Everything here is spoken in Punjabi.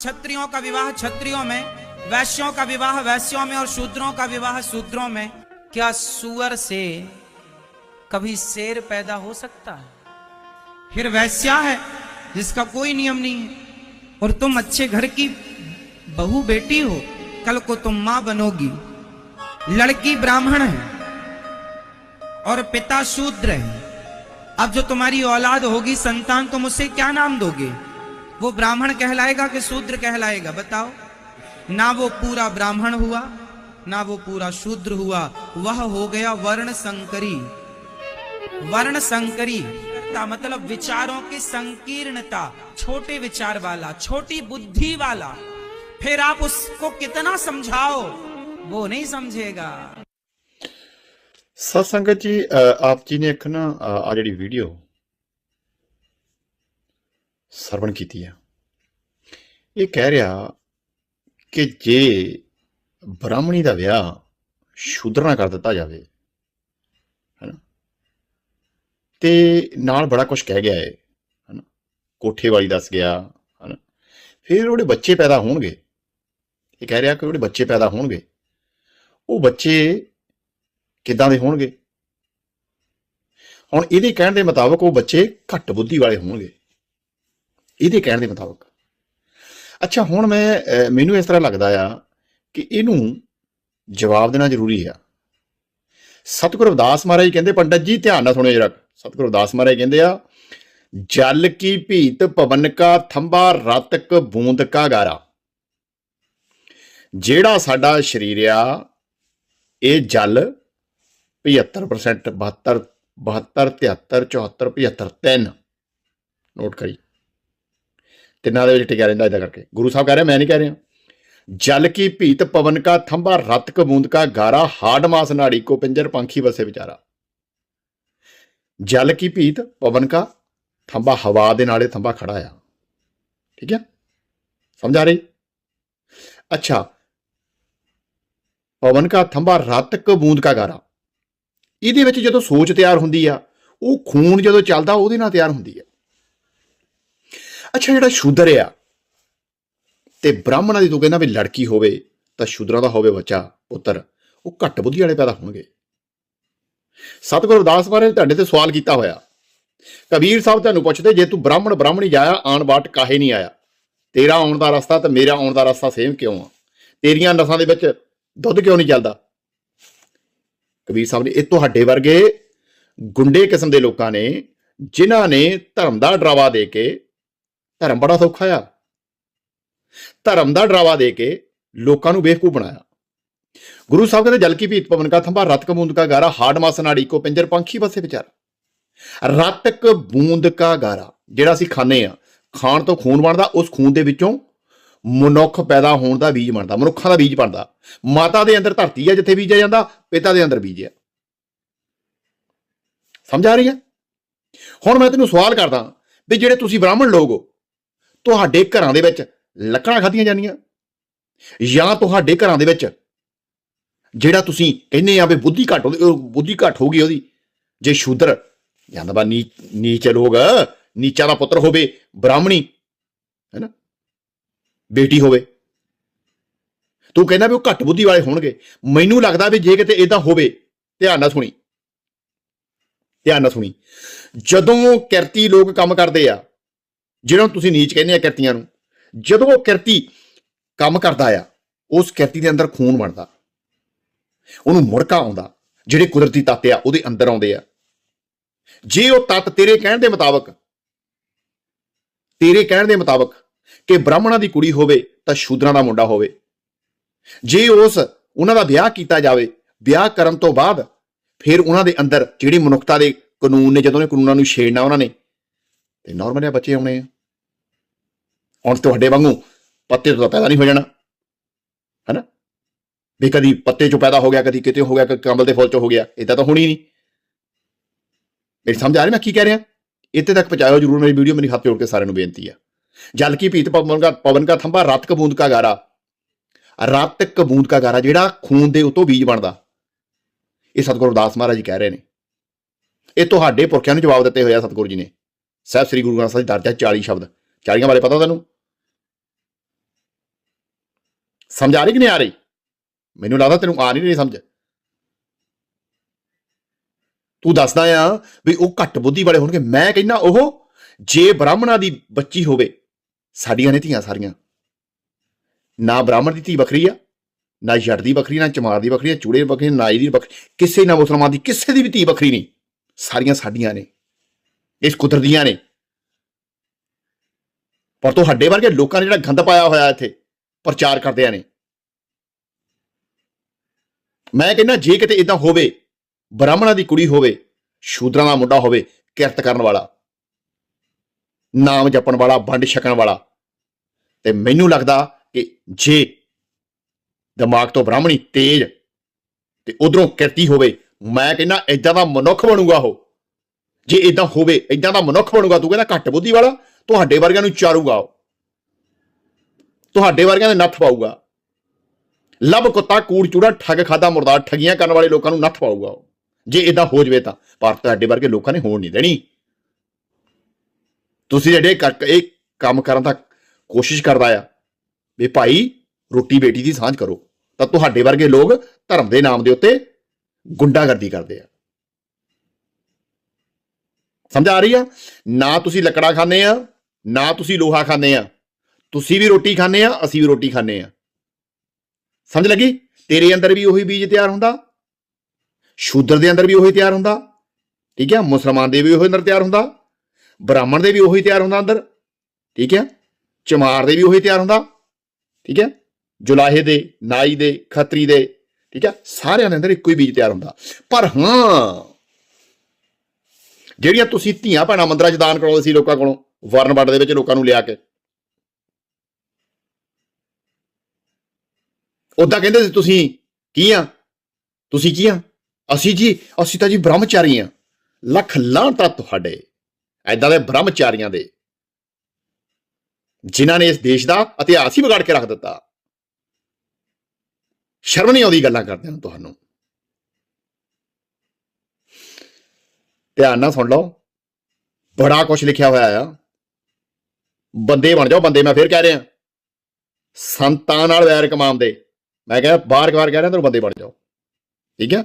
क्षत्रियों का विवाह क्षत्रियों में, वैश्यों का विवाह वैश्यों में और शूद्रों का विवाह शूद्रों में। क्या सुअर से कभी शेर पैदा हो सकता है? फिर वैश्या है, जिसका कोई नियम नहीं है। और तुम अच्छे घर की बहू बेटी हो, कल को तुम माँ बनोगी। लड़की ब्राह्मण है और पिता शूद्र है। अब जो तुम्हारी औलाद होगी, संतान, तुम उसे क्या नाम दोगे? वो ब्राह्मण कहलाएगा कि शूद्र कहलाएगा बताओ। ना वो पूरा ब्राह्मण हुआ ना वो पूरा शूद्र हुआ वह हो गया वर्ण संकरी वर्ण संकरी मतलब विचारों की संकीर्णता छोटे विचार वाला छोटी बुद्धि वाला। फिर आप उसको कितना समझाओ वो नहीं समझेगा। सत्संगत जी आप जी ने एक ना आ, वीडियो ਸਰਵਣ ਕੀਤੀ ਆ ਇਹ ਕਹਿ ਰਿਹਾ ਕਿ ਜੇ ਬ੍ਰਾਹਮਣੀ ਦਾ ਵਿਆਹ ਸ਼ੂਦਰ ਨਾਲ ਕਰ ਦਿੱਤਾ ਜਾਵੇ, ਹੈਨਾ, ਤੇ ਨਾਲ ਬੜਾ ਕੁਝ ਕਹਿ ਗਿਆ ਹੈ ਹੈਨਾ ਕੋਠੇ ਵਾਲੀ ਦੱਸ ਗਿਆ, ਹੈਨਾ, ਫਿਰ ਉਹਦੇ ਬੱਚੇ ਪੈਦਾ ਹੋਣਗੇ। ਇਹ ਕਹਿ ਰਿਹਾ ਕਿ ਉਹਦੇ ਬੱਚੇ ਪੈਦਾ ਹੋਣਗੇ। ਉਹ ਬੱਚੇ ਕਿੱਦਾਂ ਦੇ ਹੋਣਗੇ? ਹੁਣ ਇਹਦੇ ਕਹਿਣ ਦੇ ਮੁਤਾਬਕ ਉਹ ਬੱਚੇ ਘੱਟ ਬੁੱਧੀ ਵਾਲੇ ਹੋਣਗੇ। ਇਹਦੇ ਕਹਿਣ ਦੇ ਮੁਤਾਬਕ। ਅੱਛਾ, ਹੁਣ ਮੈਂ ਮੈਨੂੰ ਇਸ ਤਰ੍ਹਾਂ ਲੱਗਦਾ ਆ ਕਿ ਇਹਨੂੰ ਜਵਾਬ ਦੇਣਾ ਜ਼ਰੂਰੀ ਆ। ਸਤਿਗੁਰੂ ਅਰਦਾਸ ਮਹਾਰਾਜ ਕਹਿੰਦੇ, ਪੰਡਤ ਜੀ, ਧਿਆਨ ਨਾਲ ਸੁਣਿਓ ਜਰਾ। ਸਤਿਗੁਰੂ ਅਵਦਾਸ ਮਹਾਰਾਜ ਕਹਿੰਦੇ ਆ, ਜਲ ਕੀ ਭੀਤ ਪਵਨ ਕਾ ਥੰਬਾ ਰਤਕ ਬੂੰਦ ਕਾ ਗਾਰਾ। ਜਿਹੜਾ ਸਾਡਾ ਸਰੀਰ ਆ, ਇਹ ਜਲ 75% 72 72 73 74 75 ਤਿੰਨ। ਨੋਟ ਕਰੀ। ਤਿੰਨਾਂ ਦੇ ਵਿੱਚ ਟਿਕਿਆ ਰਹਿੰਦਾ ਇਦਾਂ ਕਰਕੇ। ਗੁਰੂ ਸਾਹਿਬ ਕਹਿ ਰਹੇ ਮੈਂ ਨਹੀਂ ਕਹਿ ਰਿਹਾ। ਜਲ ਕੀ ਭੀਤ ਪਵਨ ਕਾ ਥੰਬਾ ਰਤਕ ਬੂੰਦ ਕਾ ਗਾਰਾ ਹਾਡ ਮਾਸ ਨਾੜੀ ਕੋ ਪਿੰਜਰ ਪੰਖੀ ਵਸੇ ਵਿਚਾਰਾ। ਜਲ ਕੀ ਭੀਤ ਪਵਨ ਕਾ ਥੰਬਾ ਹਵਾ ਦੇ ਨਾਲੇ ਥੰਬਾ ਖੜਾ ਆ। ਠੀਕ ਹੈ ਸਮਝ ਆ ਰਹੀ? ਅੱਛਾ। ਪਵਨ ਕਾ ਥੰਬਾ ਰਤਕ ਬੂੰਦ ਕਾ ਗਾਰਾ। ਇਹਦੇ ਵਿੱਚ ਜਦੋਂ ਸੋਚ ਤਿਆਰ ਹੁੰਦੀ ਆ, ਉਹ ਖੂਨ ਜਦੋਂ ਚੱਲਦਾ, ਉਹਦੇ ਨਾਲ ਤਿਆਰ ਹੁੰਦੀ ਆ। ਅੱਛਾ, ਜਿਹੜਾ ਸ਼ੂਦਰ ਆ, ਤੇ ਬ੍ਰਾਹਮਣਾਂ ਦੀ ਤੂੰ ਕਹਿੰਦਾ ਵੀ ਲੜਕੀ ਹੋਵੇ, ਤਾਂ ਸ਼ੂਦਰਾਂ ਦਾ ਹੋਵੇ ਬੱਚਾ, ਪੁੱਤਰ, ਉਹ ਘੱਟ ਬੁੱਧੀ ਵਾਲੇ ਪੈਦਾ ਹੋਣਗੇ। ਸਤਿਗੁਰੂ ਅਰਦਾਸ ਬਾਰੇ ਤੁਹਾਡੇ ਤੇ ਸਵਾਲ ਕੀਤਾ ਹੋਇਆ। ਕਬੀਰ ਸਾਹਿਬ ਤੁਹਾਨੂੰ ਪੁੱਛਦੇ, ਜੇ ਤੂੰ ਬ੍ਰਾਹਮਣ ਬ੍ਰਾਹਮਣੀ ਜਾਇਆ, ਆਣ ਬਾਟ ਕਾਹੇ ਨਹੀਂ ਆਇਆ? ਤੇਰਾ ਆਉਣ ਦਾ ਰਸਤਾ ਤੇ ਮੇਰਾ ਆਉਣ ਦਾ ਰਸਤਾ ਸੇਮ ਕਿਉਂ ਆ? ਤੇਰੀਆਂ ਨਸਾਂ ਦੇ ਵਿੱਚ ਦੁੱਧ ਕਿਉਂ ਨਹੀਂ ਚੱਲਦਾ? ਕਬੀਰ ਸਾਹਿਬ ਨੇ, ਇਹ ਤੁਹਾਡੇ ਵਰਗੇ ਗੁੰਡੇ ਕਿਸਮ ਦੇ ਲੋਕਾਂ ਨੇ, ਜਿਨ੍ਹਾਂ ਨੇ ਧਰਮ ਦਾ ਡਰਾਵਾ ਦੇ ਕੇ ਧਰਮ ਬੜਾ ਸੌਖਾ ਆ। ਧਰਮ ਦਾ ਡਰਾਵਾ ਦੇ ਕੇ ਲੋਕਾਂ ਨੂੰ ਬੇਵਕੂਫ ਬਣਾਇਆ। ਗੁਰੂ ਸਾਹਿਬ ਕਹਿੰਦੇ, ਜਲ ਕੀ ਭੀਤ ਪਵਨ ਕਾ ਥੰਬਾ ਰਤਕ ਬੂੰਦ ਕਾ ਗਾਰਾ, ਹਾੜ ਮਾਸ ਨਾੜੀ ਕੋ ਪਿੰਜਰ ਪੰਖੀ ਬਸੇ ਵਿਚਾਰ। ਰਤਕ ਬੂੰਦ ਕਾ ਗਾਰਾ, ਜਿਹੜਾ ਅਸੀਂ ਖਾਂਦੇ ਆ ਖਾਣ ਤੋਂ ਖੂਨ ਬਣਦਾ, ਉਸ ਖੂਨ ਦੇ ਵਿੱਚੋਂ ਮਨੁੱਖ ਪੈਦਾ ਹੋਣ ਦਾ ਬੀਜ ਬਣਦਾ, ਮਨੁੱਖਾਂ ਦਾ ਬੀਜ ਬਣਦਾ। ਮਾਤਾ ਦੇ ਅੰਦਰ ਧਰਤੀ ਆ ਜਿੱਥੇ ਬੀਜਿਆ ਜਾਂਦਾ, ਪਿਤਾ ਦੇ ਅੰਦਰ ਬੀਜ ਆ ਸਮਝ ਆ ਰਹੀ ਹੈ? ਹੁਣ ਮੈਂ ਤੈਨੂੰ ਸਵਾਲ ਕਰਦਾ ਵੀ ਜਿਹੜੇ ਤੁਸੀਂ ਬ੍ਰਾਹਮਣ ਲੋਕ ਹੋ ਤੁਹਾਡੇ ਘਰਾਂ ਦੇ ਵਿੱਚ ਲੱਕੜਾਂ ਖਾਧੀਆਂ ਜਾਂਦੀਆਂ ਜਾਂ ਤੁਹਾਡੇ ਘਰਾਂ ਦੇ ਵਿੱਚ ਜਿਹੜਾ ਤੁਸੀਂ ਕਹਿੰਦੇ ਆ ਵੀ ਬੁੱਧੀ ਘੱਟ ਹੋ ਬੁੱਧੀ ਘੱਟ ਹੋਊਗੀ ਉਹਦੀ। ਜੇ ਸ਼ੂਦਰ ਜਾਂਦਾ ਬਾ ਨੀ, ਨੀਚ ਲੋਕ, ਨੀਚਾ ਦਾ ਪੁੱਤਰ ਹੋਵੇ, ਬ੍ਰਾਹਮਣੀ, ਹੈਨਾ? ਬੇਟੀ ਹੋਵੇ। ਤੂੰ ਕਹਿੰਦਾ ਵੀ ਉਹ ਘੱਟ ਬੁੱਧੀ ਵਾਲੇ ਹੋਣਗੇ। ਮੈਨੂੰ ਲੱਗਦਾ ਵੀ ਜੇ ਕਿਤੇ ਇਦਾਂ ਹੋਵੇ, ਧਿਆਨ ਨਾਲ ਸੁਣੀ। ਧਿਆਨ ਨਾਲ ਸੁਣੀ। ਜਦੋਂ ਕਿਰਤੀ ਲੋਕ ਕੰਮ ਕਰਦੇ ਆ ਜਿਹਨਾਂ ਨੂੰ ਤੁਸੀਂ ਨੀਚ ਕਹਿੰਦੇ ਆ ਕਿਰਤੀਆਂ ਨੂੰ, ਜਦੋਂ ਉਹ ਕਿਰਤੀ ਕੰਮ ਕਰਦਾ ਆ, ਉਸ ਕਿਰਤੀ ਦੇ ਅੰਦਰ ਖੂਨ ਬਣਦਾ ਉਹਨੂੰ ਮੁੜਕਾ ਆਉਂਦਾ, ਜਿਹੜੇ ਕੁਦਰਤੀ ਤੱਤ ਆ, ਉਹਦੇ ਅੰਦਰ ਆਉਂਦੇ ਆ। ਜੇ ਉਹ ਤੱਤ ਤੇਰੇ ਕਹਿਣ ਦੇ ਮੁਤਾਬਕ, ਤੇਰੇ ਕਹਿਣ ਦੇ ਮੁਤਾਬਕ ਕਿ ਬ੍ਰਾਹਮਣਾਂ ਦੀ ਕੁੜੀ ਹੋਵੇ ਤਾਂ ਸ਼ੂਦਰਾਂ ਦਾ ਮੁੰਡਾ ਹੋਵੇ। ਜੇ ਉਸ ਉਹਨਾਂ ਦਾ ਵਿਆਹ ਕੀਤਾ ਜਾਵੇ, ਵਿਆਹ ਕਰਨ ਤੋਂ ਬਾਅਦ ਫਿਰ ਉਹਨਾਂ ਦੇ ਅੰਦਰ ਜਿਹੜੀ ਮਨੁੱਖਤਾ ਦੇ ਕਾਨੂੰਨ ਨੇ, ਜਦੋਂ ਇਹ ਕਾਨੂੰਨਾਂ ਨੂੰ ਛੇੜਨਾ ਉਹਨਾਂ ਨੇ ਤੇ ਨਾਰਮਲ ਆ ਬੱਚੇ ਆਉਣੇ ਆ। ਹੁਣ ਤੁਹਾਡੇ ਵਾਂਗੂ ਪੱਤੇ ਤੋਂ ਤਾਂ ਪੈਦਾ ਨਹੀਂ ਹੋ ਜਾਣਾ। ਹੈਨਾ? ਵੀ ਕਦੀ ਪੱਤੇ ਚੋਂ ਪੈਦਾ ਹੋ ਗਿਆ, ਕਦੀ ਕਿਤੇ ਹੋ ਗਿਆ, ਕਦੀ ਕੰਬਲ ਦੇ ਫੁੱਲ ਚੋਂ ਹੋ ਗਿਆ ਇਦਾਂ ਤਾਂ ਹੋਣੀ ਨਹੀਂ। ਮੇਰੀ ਸਮਝ ਆ ਰਹੀ, ਮੈਂ ਕੀ ਕਹਿ ਰਿਹਾ? ਇੱਥੇ ਤੱਕ ਪਹੁੰਚਾਇਓ, ਜਰੂਰ ਮੇਰੀ ਵੀਡੀਓ ਮੇਰੀ ਹੱਥ ਜੋੜ ਕੇ ਸਾਰਿਆਂ ਨੂੰ ਬੇਨਤੀ ਆ। ਜਲ ਕੀ ਭੀਤ ਪਵਨ ਕਾ ਪਵਨ ਕਾ ਥੰਬਾ ਰਤ ਕ ਕਾ ਗਾਰਾ। ਰਤ ਕ ਕਾ ਗਾਰਾ, ਜਿਹੜਾ ਖੂਨ ਦੇ ਉਤੋਂ ਬੀਜ ਬਣਦਾ। ਇਹ ਸਤਿਗੁਰੂ ਦਾਸ ਮਹਾਰਾਜ ਜੀ ਕਹਿ ਰਹੇ ਨੇ। ਇਹ ਤੁਹਾਡੇ ਪੁਰਖਿਆਂ ਨੂੰ ਜਵਾਬ ਦਿੱਤੇ ਹੋਏ ਆ ਸਤਿਗੁਰੂ ਜੀ ਨੇ। ਸਾਹਿਬ ਸ੍ਰੀ ਗੁਰੂ ਗ੍ਰੰਥ ਸਾਹਿਬ ਦਰਜਾ 40 ਸ਼ਬਦ। 40 ਬਾਰੇ ਪਤਾ ਤੈਨੂੰ? ਸਮਝ ਆ ਰਹੀ ਕਿ ਨਹੀਂ ਆ ਰਹੀ? ਮੈਨੂੰ ਲੱਗਦਾ ਤੈਨੂੰ ਆ ਨਹੀਂ ਰਹੀ ਸਮਝ। ਤੂੰ ਦੱਸਦਾ ਆ ਵੀ ਉਹ ਘੱਟ ਬੁੱਧੀ ਵਾਲੇ ਹੋਣਗੇ। ਮੈਂ ਕਹਿੰਦਾ ਉਹ ਜੇ ਬ੍ਰਾਹਮਣਾਂ ਦੀ ਬੱਚੀ ਹੋਵੇ, ਸਾਡੀਆਂ ਨੇ ਧੀਆਂ ਸਾਰੀਆਂ। ਨਾ ਬ੍ਰਾਹਮਣ ਦੀ ਧੀ ਵੱਖਰੀ ਆ, ਨਾ ਜੱਟ ਦੀ ਵੱਖਰੀ, ਨਾ ਚਮਾਰ ਦੀ ਵੱਖਰੀ, ਨਾ ਚੂੜੇ ਦੀ ਵੱਖਰੀ, ਨਾ ਨਾਈ ਦੀ ਵੱਖਰੀ, ਕਿਸੇ ਨਾ ਮੁਸਲਮਾਨ ਦੀ, ਕਿਸੇ ਦੀ ਵੀ ਧੀ ਵੱਖਰੀ ਨਹੀਂ। ਸਾਰੀਆਂ ਸਾਡੀਆਂ ਨੇ। ਇਸ ਕੁਦਰਤੀਆਂ ਨੇ। ਪਰ ਤੁਹਾਡੇ ਵਰਗੇ ਲੋਕਾਂ ਨੇ ਜਿਹੜਾ ਗੰਦ ਪਾਇਆ ਹੋਇਆ ਇੱਥੇ, ਪ੍ਰਚਾਰ ਕਰਦਿਆਂ ਨੇ। ਮੈਂ ਕਹਿੰਦਾ ਜੇ ਕਿਤੇ ਇਦਾਂ ਹੋਵੇ, ਬ੍ਰਾਹਮਣਾਂ ਦੀ ਕੁੜੀ ਹੋਵੇ, ਸ਼ੂਦਰਾਂ ਦਾ ਮੁੰਡਾ ਹੋਵੇ, ਕਿਰਤ ਕਰਨ ਵਾਲਾ, ਨਾਮ ਜਪਣ ਵਾਲਾ, ਵੰਡ ਛਕਣ ਵਾਲਾ, ਤੇ ਮੈਨੂੰ ਲੱਗਦਾ ਕਿ ਜੇ ਦਿਮਾਗ ਤੋਂ ਬ੍ਰਾਹਮਣੀ ਤੇਜ ਤੇ ਉਧਰੋਂ ਕਿਰਤੀ ਹੋਵੇ, ਮੈਂ ਕਹਿੰਦਾ ਇਦਾਂ ਦਾ ਮਨੁੱਖ ਬਣੂਗਾ ਉਹ। ਜੇ ਇਦਾਂ ਹੋਵੇ ਇਦਾਂ ਦਾ ਮਨੁੱਖ ਬਣੂਗਾ, ਤੂੰ ਕਹਿੰਦਾ ਘੱਟ ਬੁੱਧੀ ਵਾਲਾ, ਤੁਹਾਡੇ ਵਰਗਿਆਂ ਨੂੰ ਚਾਰੂਗਾ ਉਹ। ਤੁਹਾਡੇ ਵਰਗਿਆਂ ਦੇ ਨੱਥ ਪਾਊਗਾ। ਲੱਭ ਕੁੱਤਾ, ਕੂੜ, ਚੂੜਾ, ਠੱਗ, ਖਾਦਾ ਮੁਰਦਾ ਠਗੀਆਂ ਕਰਨ ਵਾਲੇ ਲੋਕਾਂ ਨੂੰ ਨੱਥ ਪਾਊਗਾ ਉਹ। ਜੇ ਇਦਾਂ ਹੋ ਜਵੇ ਤਾਂ, ਪਰ ਤੁਹਾਡੇ ਵਰਗੇ ਲੋਕਾਂ ਨੇ ਹੋਣ ਨਹੀਂ ਦੇਣੀ। ਤੁਸੀਂ ਜਿਹੜੇ ਕਰ- ਇਹ ਕੰਮ ਕਰਨ ਦਾ ਕੋਸ਼ਿਸ਼ ਕਰਦਾ ਆ, ਵੀ ਭਾਈ, ਰੋਟੀ ਬੇਟੀ ਦੀ ਸਾਂਝ ਕਰੋ। ਤਾਂ ਤੁਹਾਡੇ ਵਰਗੇ ਲੋਕ ਧਰਮ ਦੇ ਨਾਮ ਦੇ ਉੱਤੇ ਗੁੰਡਾਗਰਦੀ ਕਰਦੇ ਆ। ਸਮਝ ਆ ਰਹੀ ਆ? ਨਾ ਤੁਸੀਂ ਲੱਕੜਾ ਖਾਂਦੇ ਆ, ਨਾ ਤੁਸੀਂ ਲੋਹਾ ਖਾਂਦੇ ਆ। ਤੁਸੀਂ ਵੀ ਰੋਟੀ ਖਾਂਦੇ ਆ, ਅਸੀਂ ਵੀ ਰੋਟੀ ਖਾਂਦੇ ਆ। ਸਮਝ ਲੱਗੀ? ਤੇਰੇ ਅੰਦਰ ਵੀ ਉਹੀ ਬੀਜ ਤਿਆਰ ਹੁੰਦਾ। ਸ਼ੂਦਰ ਦੇ ਅੰਦਰ ਵੀ ਉਹੀ ਤਿਆਰ ਹੁੰਦਾ। ਠੀਕ ਹੈ ਮੁਸਲਮਾਨ ਦੇ ਵੀ ਉਹੀ ਅੰਦਰ ਤਿਆਰ ਹੁੰਦਾ। ਬ੍ਰਾਹਮਣ ਦੇ ਵੀ ਉਹੀ ਤਿਆਰ ਹੁੰਦਾ ਅੰਦਰ। ਠੀਕ ਹੈ ਚਮਾਰ ਦੇ ਵੀ ਉਹੀ ਤਿਆਰ ਹੁੰਦਾ। ਠੀਕ ਹੈ ਜੁਲਾਹੇ ਦੇ, ਨਾਈ ਦੇ, ਖੱਤਰੀ ਦੇ। ਠੀਕ ਹੈ ਸਾਰਿਆਂ ਦੇ ਅੰਦਰ ਇੱਕੋ ਹੀ ਬੀਜ ਤਿਆਰ ਹੁੰਦਾ। ਪਰ ਹਾਂ ਜਿਹੜੀਆਂ ਤੁਸੀਂ ਧੀਆਂ ਭੈਣਾਂ ਮੰਦਰਾਂ 'ਚ ਦਾਨ ਕਰਾਉਂਦੇ ਸੀ ਲੋਕਾਂ ਕੋਲੋਂ, ਵਰਨ ਵੰਡ ਦੇ ਵਿੱਚ ਲੋਕਾਂ ਨੂੰ ਲਿਆ ਕੇ। ਉਦਾਂ ਕਹਿੰਦੇ ਸੀ, ਤੁਸੀਂ ਕੀ ਆ? ਤੁਸੀਂ ਕੀ ਆ? ਅਸੀਂ ਜੀ, ਅਸੀਂ ਤਾਂ ਜੀ ਬ੍ਰਹਮਚਾਰੀ ਆ। ਲੱਖ ਲਾਂਟਾ ਤੁਹਾਡੇ। ਐਦਾਂ ਦੇ ਬ੍ਰਹਮਚਾਰੀਆਂ ਦੇ। ਜਿਨ੍ਹਾਂ ਨੇ ਇਸ ਦੇਸ਼ ਦਾ ਇਤਿਹਾਸ ਹੀ ਵਿਗਾੜ ਕੇ ਰੱਖ ਦਿੱਤਾ। ਸ਼ਰਮ ਨਹੀਂ ਆਉਂਦੀ ਗੱਲਾਂ ਕਰਦੇ ਨੂੰ ਤੁਹਾਨੂੰ। ਧਿਆਨ ਨਾਲ ਸੁਣ ਲਓ। ਬੜਾ ਕੁਝ ਲਿਖਿਆ ਹੋਇਆ ਆ। ਬੰਦੇ ਬਣ ਜਾਓ, ਬੰਦੇ ਮੈਂ ਫੇਰ ਕਹਿ ਰਿਹਾ। ਸੰਤਾਂ ਨਾਲ ਵੈਰ ਕਮਾਉਂਦੇ ਮੈਂ ਕਹਿੰਦਾ ਬਾਰ ਬਾਰ ਕਹਿ ਰਿਹਾ, ਤੈਨੂੰ ਬੰਦੇ ਬਣ ਜਾਓ। ਠੀਕ ਹੈ?